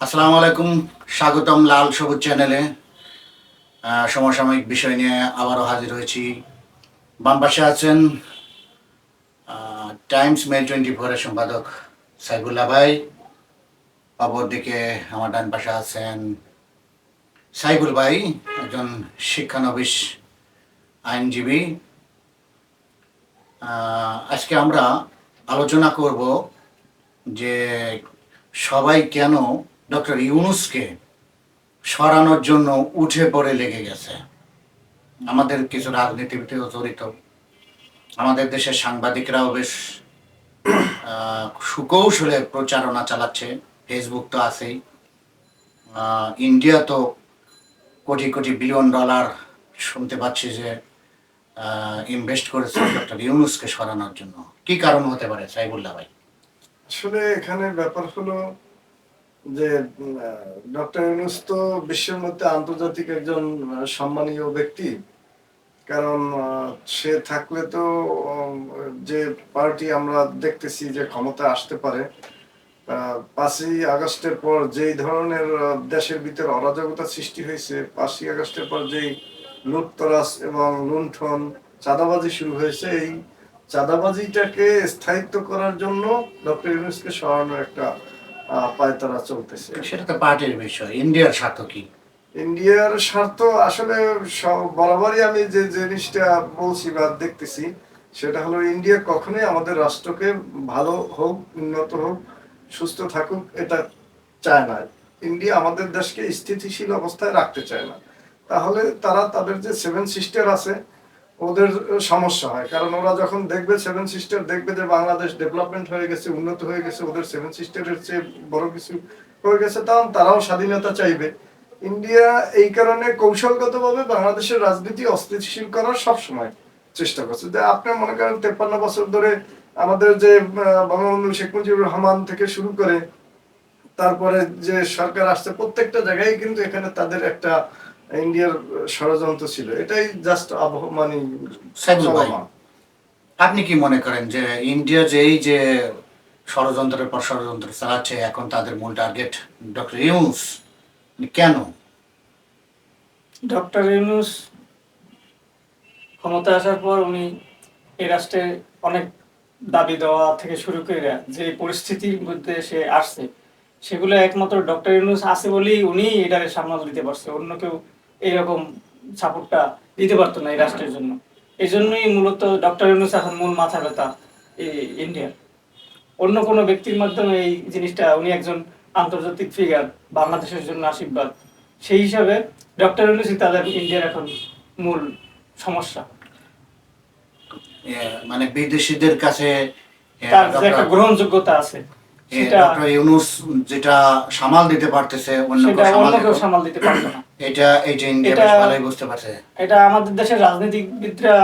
আসসালামু আলাইকুম, স্বাগতম লাল সবুজ চ্যানেলে। সমসাময়িক বিষয় নিয়ে আবারও হাজির হয়েছি। বাম পাশে আছেন টাইমস মেল টোয়েন্টি ফোরের সম্পাদক সাইফুল্লাহ ভাই। অপর দিকে আমার ডান পাশে আছেন সাইফুল ভাই, একজন শিক্ষানবিশ আইনজীবী। আজকে আমরা আলোচনা করব যে সবাই কেন ডক্টর ইউনুসকে সরানোর জন্য উঠে পড়ে লেগে গেছে। আমাদের কিছু রাজনীতিবিদও জড়িত আমাদের দেশের সাংবাদিকরাও বেশ সুকৌশলে প্রচারণা চালাচ্ছে। ফেসবুক তো আছেই। ইন্ডিয়া তো কোটি কোটি বিলিয়ন ডলার শুনতে পাচ্ছি যে ইনভেস্ট করেছে ডক্টর ইউনুসকে সরানোর জন্য। কি কারণ হতে পারে, সাইবুল্লাহ ভাই? আসলে এখানে ব্যাপার হলো যে ডক্টর ইউনুস তো বিশ্বের মধ্যে আন্তর্জাতিক একজন সম্মানীয় ব্যক্তি। কারণ সে থাকলে তো যে পার্টি আমরা দেখতেছি যে ক্ষমতা আসতে পারে পাঁচই আগস্টের পর যেই ধরনের দেশের ভিতরে অরাজকতা সৃষ্টি হয়েছে, পাঁচই আগস্টের পর যেই লুটতরাস এবং লুণ্ঠন, চাঁদাবাজি শুরু হয়েছে, এই চাঁদাবাজিটাকে স্থায়িত্ব করার জন্য ডক্টর ইউনুসকে সরানোর একটা পায়তারা চলতেছে। সেটা তো পার্টির বিষয় ইন্ডিয়ার স্বার্থ কি? ইন্ডিয়ার স্বার্থ আসলে বরাবরই আমি যে জিনিসটা বলছি বা দেখতেছি সেটা হলো ইন্ডিয়া কখনোই আমাদের রাষ্ট্রকে ভালো হোক উন্নত হোক সুস্থ থাকুক এটা চায় না। ইন্ডিয়া আমাদের দেশকে স্থিতিশীল অবস্থায় রাখতে চায় না। তাহলে তারা তাদের যে সেভেন সিস্টার আছে ওদের সমস্যা হয়। কারণ ওরা যখন দেখবে সেভেন সিস্টার দেখবে যে বাংলাদেশ ডেভেলপমেন্ট হয়ে গেছে, উন্নত হয়ে গেছে, ওদের সেভেন সিস্টারের চেয়ে বড় কিছু হয়ে গেছে তখন তারাও স্বাধীনতা চাইবে। ইন্ডিয়া এই কারণে কৌশলগতভাবে বাংলাদেশের রাজনীতি অস্থিতিশীল করার সব সময় চেষ্টা করছে। যে আপনি মনে করেন তেপ্পান্ন বছর ধরে আমাদের যে বঙ্গবন্ধু শেখ মুজিবুর রহমান থেকে শুরু করে তারপরে যে সরকার আসছে, প্রত্যেকটা জায়গায় কিন্তু এখানে তাদের একটা ইন্ডিয়ার ষড়যন্ত্র ছিল। এটাই জাস্ট মানে। আপনি কি মনে করেন যে ইন্ডিয়া যে এই যে ষড়যন্ত্রের পর ষড়যন্ত্র চালাচ্ছে এখন তাদের মূল টার্গেট ডক্টর ইউনুস? কেন? ডক্টর ইউনুস ক্ষমতা আসার পর উনি এ রাষ্ট্রে অনেক দাবি দেওয়া থেকে শুরু করে যে পরিস্থিতির মধ্যে সে আসছে সেগুলো একমাত্র ডক্টর ইউনুস আছে বলেই উনি এটাকে সামাল দিতে পারছে। অন্য কেউ এইরকম সাপোর্টটা দিতে পারতো না এই রাষ্ট্রের জন্য। এই জন্যই মূলত ডক্টর ইউনুস এখন মূল মাথা ব্যথা এই ইন্ডিয়ার। অন্য কোনো ব্যক্তির মাধ্যমে এই জিনিসটা উনি একজন আন্তর্জাতিক ফিগার বাংলাদেশের জন্য আশীর্বাদ। সেই হিসাবে ডক্টর ইউনুসই তাদের ইন্ডিয়ার এখন মূল সমস্যা। মানে বিদেশিদের কাছে তার যে একটা গ্রহণযোগ্যতা আছে। ডক্টর ইউনুস যেটা সামাল দিতে পারতেছে অন্য কেউ সামাল দিতে পারবে না। এটা এইটা ইন্ডিয়া বেশ ভালোই বুঝতে পারছে। এটা আমাদের দেশের রাজনীতিবিদরা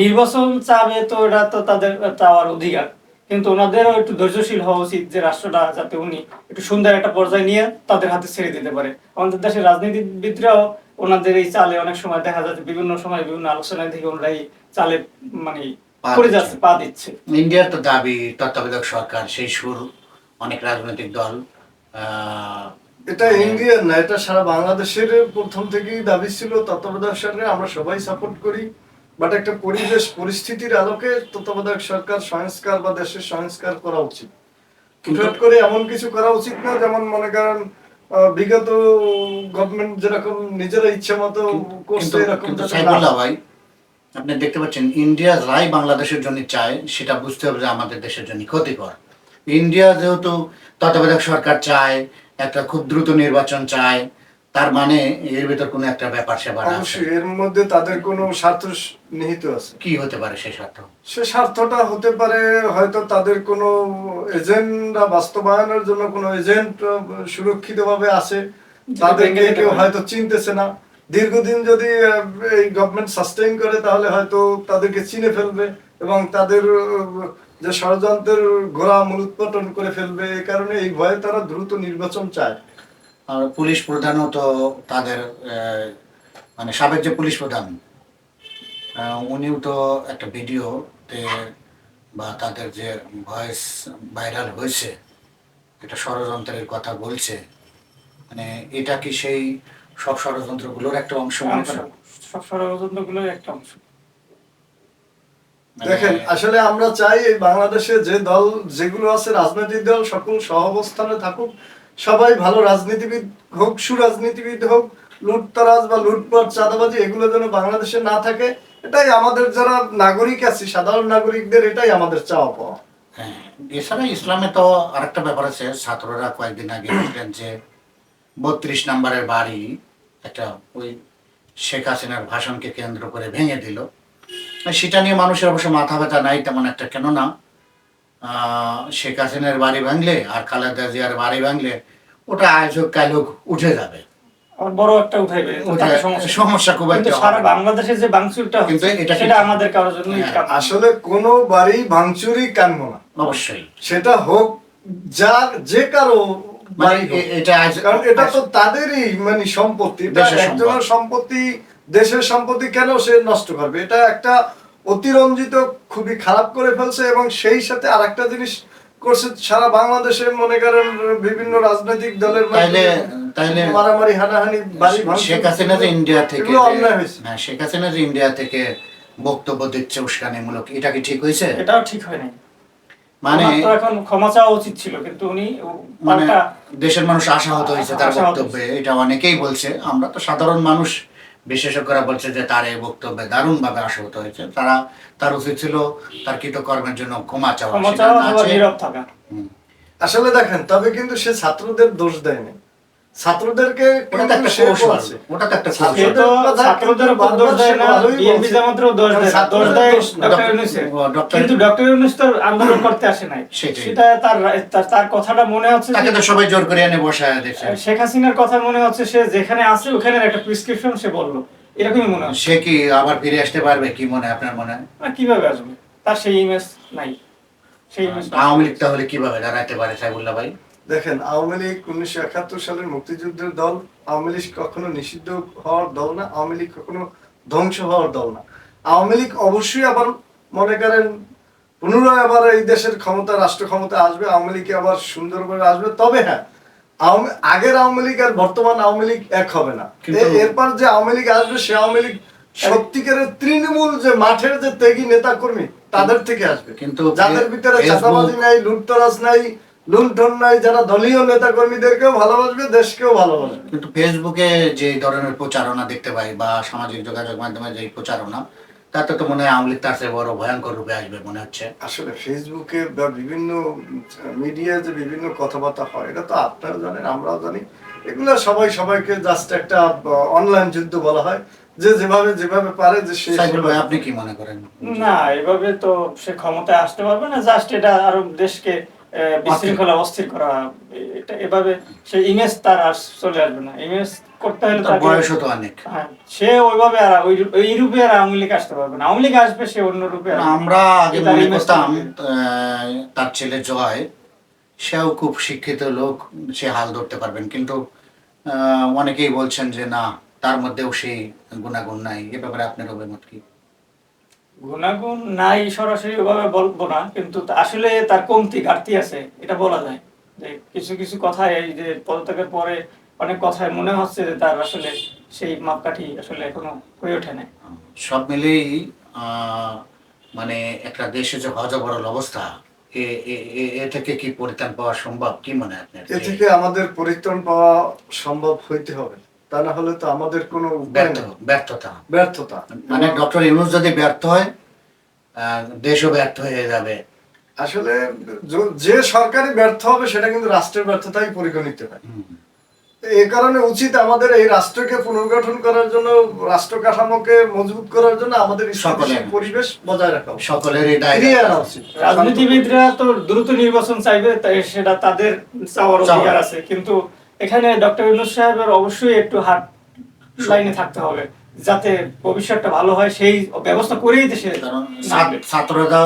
নির্বাচন চাবে তো এটা তো তাদের চাওয়ার অধিকার। কিন্তু ওনাদেরও একটু ধৈর্যশীল হওয়া উচিত যে রাষ্ট্রটা যাতে উনি একটু সুন্দর একটা পর্যায়ে নিয়ে তাদের হাতে ছেড়ে দিতে পারে। আমাদের দেশের রাজনীতিবিদরাও ওনাদের এই চালে অনেক সময় দেখা যাচ্ছে বিভিন্ন সময় বিভিন্ন আলোচনায় থেকে ওনারা এই চালে মানে পা দিচ্ছে। যাচ্ছে পা দিচ্ছে। ইন্ডিয়ার তো দাবি তত্ত্বাবধায়ক সরকার সেই সুর অনেক রাজনৈতিক দল এটা মানে- ইন্ডিয়ার না এটা সারা বাংলাদেশের প্রথম থেকেই দাবি ছিল তত্ত্বাবধায়ক সরকার আমরা সবাই সাপোর্ট করি। বাট একটা পরিবেশ পরিস্থিতির আলোকে তত্ত্বাবধায়ক সরকার সংস্কার বা দেশের সংস্কার করা উচিত। কিন্তু- করে এমন কিছু করা উচিত না যেমন মনে করেন বিগত গভর্নমেন্ট যেরকম নিজেরা ইচ্ছা মতো করছে এরকম ভাই আপনি দেখতে পাচ্ছেন ইন্ডিয়া যাই বাংলাদেশের জন্য চায় সেটা বুঝতে হবে যে আমাদের দেশের জন্য ক্ষতিকর। ইন্ডিয়া যেহেতু তত্ত্বাবধায়ক সরকার চায় একটা খুব দ্রুত নির্বাচন চায় তার মানে এর ভিতর কোনো একটা ব্যাপার সেবার অবশ্যই এর মধ্যে তাদের কোনো স্বার্থ নিহিত আছে। কি হতে পারে সেই স্বার্থ? সে স্বার্থটা হতে পারে হয়তো তাদের কোনো এজেন্ডা বাস্তবায়নের জন্য কোনো এজেন্ট সুরক্ষিতভাবে আছে। তাদেরকে কেউ হয়তো চিনতেছে না। দীর্ঘদিন যদি এই গভর্নমেন্ট সাস্টেইন করে তাহলে হয়তো তাদেরকে চিনে ফেলবে এবং তাদের যে ষড়যন্ত্রের ঘোড়া মূলোৎপাটন করে ফেলবে এই কারণে এই ভয়ে তারা দ্রুত নির্বাচন চায় আর পুলিশ প্রধানও তো তাদের মানে সাবেক যে পুলিশ প্রধান আহ, উনিও তো একটা ভিডিওতে বা তাদের যে ভয়েস ভাইরাল হয়েছে এটা ষড়যন্ত্রের কথা বলছে মানে এটা কি সেই সব ষড়যন্ত্রগুলোর একটা অংশ। করেন? সব ষড়যন্ত্রগুলোর একটা অংশ দেখেন আসলে আমরা চাই এই বাংলাদেশে যে দল যেগুলো আছে রাজনৈতিক দল সকল সহাবস্থানে থাকুক। সবাই ভালো রাজনীতিবিদ হোক সুরাজনীতিবিদ হোক লুটতারাজ বা লুটপাট চাঁদাবাজি এগুলো যেন বাংলাদেশে না থাকে এটাই আমাদের যারা নাগরিক আছি সাধারণ নাগরিকদের এটাই আমাদের চাওয়া পাওয়া। হ্যাঁ এছাড়া ইসলামে তো আরেকটা ব্যাপার আছে ছাত্ররা কয়েকদিন আগে বললেন যে বত্রিশ নম্বরের বাড়ি একটা ওই শেখ হাসিনার ভাষণকে কেন্দ্র করে ভেঙে দিল। সেটা নিয়ে মানুষের অবশ্য মাথা ব্যথা নাই তেমন একটা কেননা শেখ হাসিনার বাড়ি ভাঙলে আর খালেদা জিয়ার বাড়ি ভাঙলে ওটা আজ হোক কাল হোক উঠে যাবে। বড় একটা উঠাইবে সমস্যা। সমস্যা খুব একটা সারা বাংলাদেশে যে বাংচুরটা কিন্তু এটা সেটা আমাদের কারোর জন্যই হ্যাঁ, আসলে কোনো বাড়ি ভাঙচুরই না। অবশ্যই। সেটা হোক যা যে কারও মানে এটা কারণ এটা তো তাদেরই মানে সম্পত্তি এটা একজনের সম্পত্তি দেশের সম্পত্তি কেন সে নষ্ট করবে? এটা একটা অতিরঞ্জিত খুবই খারাপ করে ফেলছে এবং সেই সাথে আরেকটা জিনিস করছে সারা বাংলাদেশে মনে করেন বিভিন্ন রাজনৈতিক দলের তাইলে তাইলে মারামারি হানাহানি বাড়ি শেখ হাসিনা যে ইন্ডিয়া থেকে অন্যায় হয়েছে। হ্যাঁ শেখ হাসিনা যে ইন্ডিয়া থেকে বক্তব্য দিচ্ছে উস্কানিমূলক এটা কি ঠিক হয়েছে? এটাও ঠিক হয় নাই। মানে এখন ক্ষমা চাওয়া উচিত ছিল কিন্তু উনি মানে দেশের মানুষ আশাহত হয়েছে তার বক্তব্যে এটা অনেকেই বলছে। আমরা তো সাধারণ মানুষ বিশেষজ্ঞরা বলছে যে তার এই বক্তব্যে দারুণভাবে আশাহত হয়েছে। তারা তার উচিত ছিল তার কৃতকর্মের জন্য ক্ষমা চাওয়া। আসলে দেখেন তবে কিন্তু সে ছাত্রদের দোষ দেয়নি। ছাত্রদেরকে কিন্তু। ডক্টর ইউনূস তো আন্দোলন করতে আসে নাই। সেটা তার কথাটা মনে হচ্ছে তাকে তো সবাই জোর করে এনে বসায় শেখ হাসিনার কথা মনে হচ্ছে সে যেখানে আছে ওখানে একটা প্রেসক্রিপশন সে বলল। এরকমই মনে হয় সে কি আবার ফিরে আসতে পারবে? কি মনে হয় আপনার মনে হয়? কীভাবে আসবে? তার সেই ইমেজ নাই। সেই ইমেজ আওয়ামী লীগ তাহলে কীভাবে দাঁড়াতে পারে সাইবুল্লাহ ভাই? দেখেন আওয়ামী লীগ উনিশশো একাত্তর সালের মুক্তিযুদ্ধের দল আওয়ামী লীগ কখনো নিষিদ্ধ হওয়ার দল না আওয়ামী লীগ কখনো ধ্বংস হওয়ার দল না। আওয়ামী লীগ অবশ্যই আবার মনে করেন পুনরায় আবার এই দেশের ক্ষমতা রাষ্ট্র ক্ষমতা আসবে আওয়ামী লীগ আবার সুন্দর করে আসবে। তবে হ্যাঁ আওয়ামী আগের আওয়ামী লীগ আর বর্তমান আওয়ামী লীগ এক হবে না। এরপর যে আওয়ামী লীগ আসবে সে আওয়ামী লীগ সত্যিকারের তৃণমূল যে মাঠের যে ত্যাগী নেতা কর্মী তাদের থেকে আসবে। কিন্তু যাদের ভিতরে চাঁদাবাজি নাই লুটতরাজ নাই লুণ্ঠন নাই যারা দলীয় নেতা কর্মীদেরকেও ভালোবাসবে দেশকেও ভালোবাসবে। কিন্তু ফেসবুকে যে ধরনের প্রচারণা দেখতে পাই বা সামাজিক যোগাযোগ মাধ্যমে যে প্রচারণা তাতে তো মনে হয় আওয়ামী লীগ তার চেয়ে বড় ভয়ঙ্কর রূপে আসবে মনে হচ্ছে। আসলে ফেসবুকে বা বিভিন্ন মিডিয়ায় যে বিভিন্ন কথাবার্তা হয় এটা তো আপনারা জানেন আমরাও জানি। এগুলো সবাই সবাইকে জাস্ট একটা অনলাইন যুদ্ধ বলা হয়। যে যেভাবে যেভাবে পারে যে সে আপনি কি মনে করেন? না এভাবে তো সে ক্ষমতায় আসতে পারবে না জাস্ট এটা আরও দেশকে বিশৃঙ্খলা অস্থির করা এটা এভাবে সে ইমেজ তার আর চলে আসবে না। ইমেজ করতে হলে তার তাকে বয়সও তো অনেক। হ্যাঁ, সে ওইভাবে আর ওই রূপে আর আওয়ামী লীগ আসতে পারবে না। আওয়ামী লীগ আসবে সে অন্য রূপে আমরা আগে মনে করতাম তার ছেলে জয় সেও খুব শিক্ষিত লোক সে হাল ধরতে পারবেন। কিন্তু আহ, অনেকেই বলছেন যে না তার মধ্যেও সেই গুণাগুণ নাই। এ ব্যাপারে আপনার অভিমত কি? গুণাগুণ নাই সরাসরি ওভাবে বলব না কিন্তু আসলে তার কমতি ঘাটতি আছে এটা বলা যায়। যে কিছু কিছু কথায় এই যে পদত্যাগের পরে অনেক কথায় মনে হচ্ছে যে তার আসলে সেই মাপকাঠি আসলে এখনও হয়ে ওঠে না সব মিলেই আহ, মানে একটা দেশে যে হজবরল অবস্থা এ- থেকে কি পরিত্রাণ পাওয়া সম্ভব? কি মনে আপনার? এ থেকে আমাদের পরিত্রাণ পাওয়া সম্ভব হইতে হবে। তা না হলে তো আমাদের কোনো ব্যর্থতা। ব্যর্থতা। মানে ডক্টর ইউনুস যদি ব্যর্থ হয় দেশও ব্যর্থ হয়ে যাবে। আসলে যে সরকারি ব্যর্থ হবে সেটা কিন্তু রাষ্ট্রের ব্যর্থতাই পরিগণিত হয়। এই কারণে উচিত আমাদের এই রাষ্ট্রকে পুনর্গঠন করার জন্য রাষ্ট্র কাঠামোকে মজবুত করার জন্য আমাদের সকলের। পরিবেশ বজায় রাখা। সকলেরই উচিত। রাজনীতিবিদরা তো দ্রুত নির্বাচন চাইবে তাই সেটা তাদের চাওয়ার অধিকার আছে। কিন্তু এখানে ডক্টর ইউনুস সাহেবের অবশ্যই একটু হাত লাইনে থাকতে হবে যাতে ভবিষ্যৎটা ভালো হয় সেই ব্যবস্থা করেই দেশে ছাত্ররা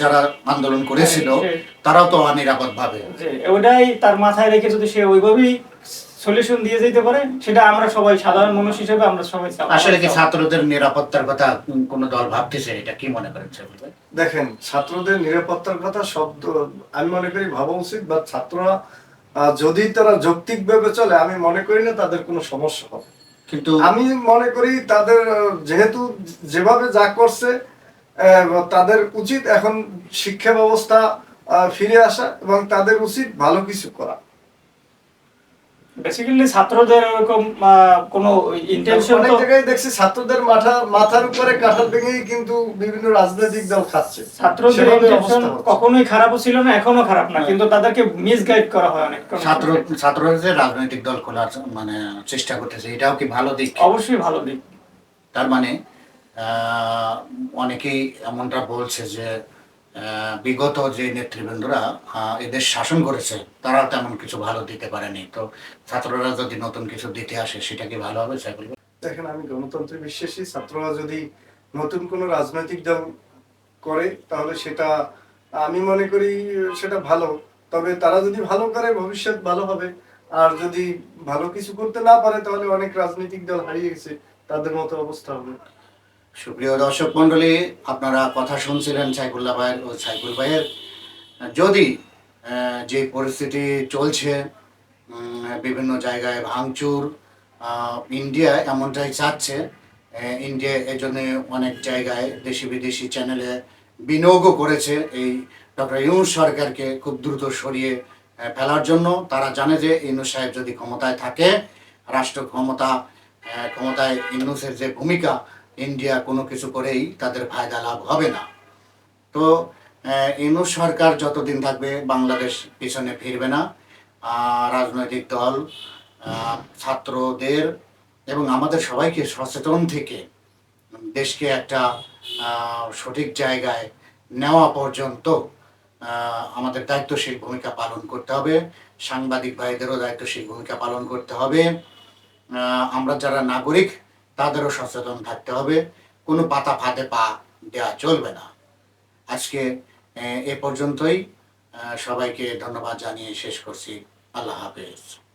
যারা আন্দোলন করেছিল হ্যাঁ, তারাও তো অনিরাপদ ভাবে যে ওটাই তার মাথায় রেখে যদি সে ওইভাবেই সলিউশন দিয়ে যেতে পারে সেটা আমরা সবাই সাধারণ মানুষ হিসেবে আমরা সবাই আসলে কি ছাত্রদের নিরাপত্তার কথা কোন দল ভাবতেছে? এটা কি মনে করেন দেখেন ছাত্রদের নিরাপত্তার কথা শব্দ আমি মনে করি ভাবা উচিত বা ছাত্ররা যদি তারা যৌক্তিকভাবে চলে আমি মনে করি না তাদের কোনো সমস্যা হবে। কিন্তু আমি মনে করি তাদের যেহেতু যেভাবে যা করছে তাদের উচিত এখন শিক্ষা ব্যবস্থা ফিরে আসা এবং তাদের উচিত ভালো কিছু করা। বেসিক্যালি ছাত্রদের ওরকম আহ, কোনো ইন্টেনশন অনেক জায়গায় দেখছি ছাত্রদের মাথা মাথার উপরে কাঁঠাল ভেঙেই কিন্তু বিভিন্ন রাজনৈতিক দল খাচ্ছে। ছাত্রদের ইন্টেনশন কখনোই খারাপও ছিল না এখনও খারাপ না হ্যাঁ। কিন্তু তাদেরকে মিসগাইড করা হয় অনেক ছাত্র ছাত্ররা যে রাজনৈতিক দল খোলার মানে চেষ্টা করতেছে এটাও কি ভালো দিক? অবশ্যই ভালো দিক। তার মানে আহ, অনেকেই এমনটা বলছে যে বিগত যে নেতৃবৃন্দরা এদের শাসন করেছে তারা তেমন কিছু ভালো দিতে পারেনি। তো ছাত্ররা যদি নতুন কিছু দিতে আসে, সেটা কি ভালো হবে সাইকুল দেখেন, আমি গণতন্ত্রে বিশ্বাসী। ছাত্ররা যদি নতুন কোনো রাজনৈতিক দল করে, তাহলে সেটা, আমি মনে করি সেটা ভালো। তবে তারা যদি ভালো করে, ভবিষ্যৎ ভালো হবে। আর যদি ভালো কিছু করতে না পারে, তাহলে অনেক রাজনৈতিক দল হারিয়ে গেছে। তাদের মতো অবস্থা হবে। সুপ্রিয় দর্শক মন্ডলী আপনারা কথা শুনছিলেন সাইকুল্লাহ ভাইয়ের ও সাইকুল ভাইয়ের। যদি যে পরিস্থিতি চলছে বিভিন্ন জায়গায় ভাঙচুর ইন্ডিয়া এমনটাই চাচ্ছে ইন্ডিয়া এই জন্য অনেক জায়গায় দেশি বিদেশি চ্যানেলে বিনিয়োগও করেছে এই ডক্টর ইউনুস সরকারকে খুব দ্রুত সরিয়ে ফেলার জন্য। তারা জানে যে ইউনুস সাহেব যদি ক্ষমতায় থাকে, রাষ্ট্র ক্ষমতা ক্ষমতায় ইউনুসের যে ভূমিকা ইন্ডিয়া কোনো কিছু করেই তাদের ফায়দা লাভ হবে না। তো ইউনুস সরকার যতদিন থাকবে বাংলাদেশ পিছনে ফিরবে না। রাজনৈতিক দল ছাত্রদের এবং আমাদের সবাইকে সচেতন থেকে দেশকে একটা সঠিক জায়গায় নেওয়া পর্যন্ত আমাদের দায়িত্বশীল ভূমিকা পালন করতে হবে। সাংবাদিক ভাইদেরও দায়িত্বশীল ভূমিকা পালন করতে হবে। আমরা যারা নাগরিক তাদেরও সচেতন থাকতে হবে। কোনো পাতা ফাঁদে পা দেওয়া চলবে না। আজকে, এ পর্যন্তই। সবাইকে ধন্যবাদ জানিয়ে শেষ করছি। আল্লাহ হাফেজ।